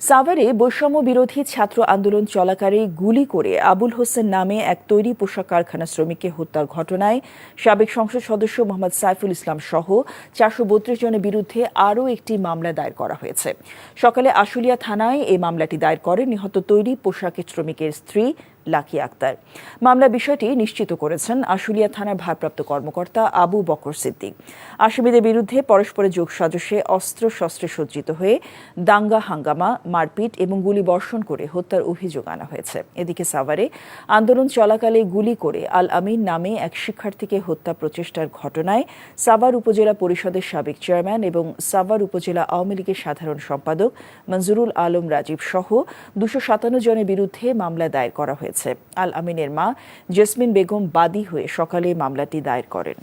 সাভারে বৈষম্য বিরোধী ছাত্র আন্দোলন চলাকালে গুলি করে আবুল হোসেন নামে এক তৈরি পোশাক কারখানা শ্রমিককে হত্যার ঘটনায় সাবেক সংসদ সদস্য মোহাম্মদ সাইফুল ইসলাম সহ চারশো বত্রিশ জনের বিরুদ্ধে আরও একটি মামলা দায়ের করা হয়েছে। সকালে আশুলিয়া থানায় এই মামলাটি দায়ের করেন নিহত তৈরি পোশাকের শ্রমিকের স্ত্রী লাকি আক্তার। মামলা বিষয়টি নিশ্চিত করেছেন আশুলিয়া থানার ভারপ্রাপ্ত কর্মকর্তা আবু বকর সিদ্দিক। আসামিদের বিরুদ্ধে পরস্পরের যোগ সাজসে অস্ত্র শস্ত্রে সজ্জিত হয়ে দাঙ্গা হাঙ্গামা, মারপিট এবং গুলি বর্ষণ করে হত্যার অভিযোগ আনা হয়েছে। এদিকে সাভারে আন্দোলন চলাকালে গুলি করে আল আমিন নামে এক শিক্ষার্থীকে হত্যা প্রচেষ্টার ঘটনায় সাভার উপজেলা পরিষদের সাবেক চেয়ারম্যান এবং সাভার উপজেলা আওয়ামী লীগের সাধারণ সম্পাদক মঞ্জুরুল আলম রাজীব সহ দুশো সাতান্ন জনের বিরুদ্ধে মামলা দায়ের করা হয়েছে। আল আমিনের মা জেসমিন বেগম বাদী হয়ে সকালে মামলাটি দায়ের করেন।